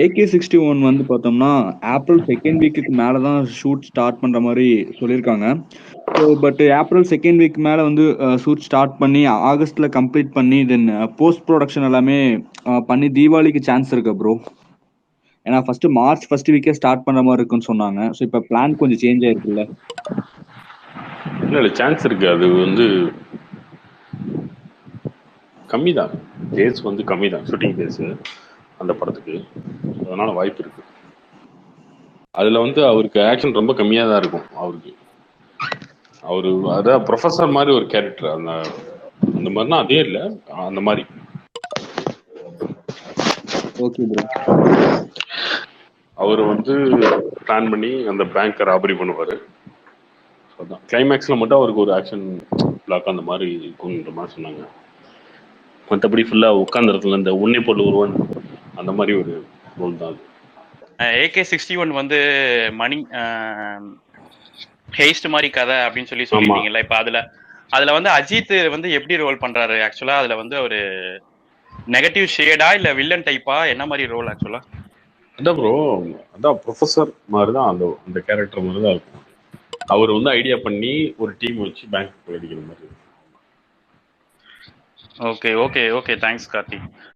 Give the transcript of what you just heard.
AK sixty one வந்து பார்த்தோம்னா April second வீக்குக்கு மேலே தான் ஷூட் ஸ்டார்ட் பண்ணுற மாதிரி சொல்லியிருக்காங்க. So but April second week மேலே வந்து ஷூட் ஸ்டார்ட் பண்ணி ஆகஸ்ட்டில் கம்ப்ளீட் பண்ணி தென் போஸ்ட் ப்ரொடக்ஷன் எல்லாமே பண்ணி தீபாவளிக்கு சான்ஸ் இருக்கு ப்ரோ ஏன்னா ஃபர்ஸ்ட் மார்ச் ஃபர்ஸ்ட் வீக்கே ஸ்டார்ட் பண்ணுற மாதிரி இருக்குன்னு சொன்னாங்க. ஸோ இப்போ பிளான் கொஞ்சம் சேஞ்ச் ஆயிருக்குல்ல? இல்ல இல்லை சான்ஸ் இருக்கு. அது வந்து கம்மி தான் டேஸ் வந்து கம்மி தான் ஷூட்டிங் டேஸு அந்த படத்துக்கு. அதனால வாய்ப்பு இருக்கு. அதுல வந்து அவருக்கு ஆக்ஷன் ரொம்ப கம்மியா தான் இருக்கும் அவருக்கு. அவரு அதான் ப்ரொஃபஸர் மாதிரி ஒரு கேரக்டர் அந்த அந்த மாதிரினா அதே இல்ல அந்த மாதிரி. ஓகே ப்ரோ அவர் வந்து பிளான் பண்ணி அந்த பேங்க்கை ராபரி பண்ணுவாரு. அதான். கிளைமேக்ஸ்ல மட்டும் அவருக்கு ஒரு ஆக்ஷன் பிளாக் அந்த மாதிரி இருக்குன்ற மாதிரி சொன்னாங்க. மற்றபடி ஃபுல்லா உட்கார்ந்த இடத்துல இந்த உன்னை போல் ஒருவன். அந்த மாதிரி ஒரு ரோல் தான் அது. ஏகே சிக்ஸ்டி ஒன் வந்து மணி ஹேஸ்ட் மாதிரி கதை அப்படின்னு சொல்லி சொல்லியிருந்தீங்கல்ல இப்ப அதுல அதுல வந்து அஜித் வந்து எப்படி ரோல் பண்றாரு ஆக்சுவலா அதுல வந்து ஒரு நெகட்டிவ் ஷேடா இல்ல வில்லன் டைப்பா என்ன மாதிரி ரோல் ஆக்சுவலா அதான் ப்ரோ அதான் ப்ரொஃபஸர் மாதிரி தான் அந்த அந்த கேரக்டர் மாதிரி தான் இருக்கும். அவர் வந்து ஐடியா பண்ணி ஒரு டீம் வச்சு பேங்க் அடிக்கிற மாதிரி okay okay okay thanks Karthik.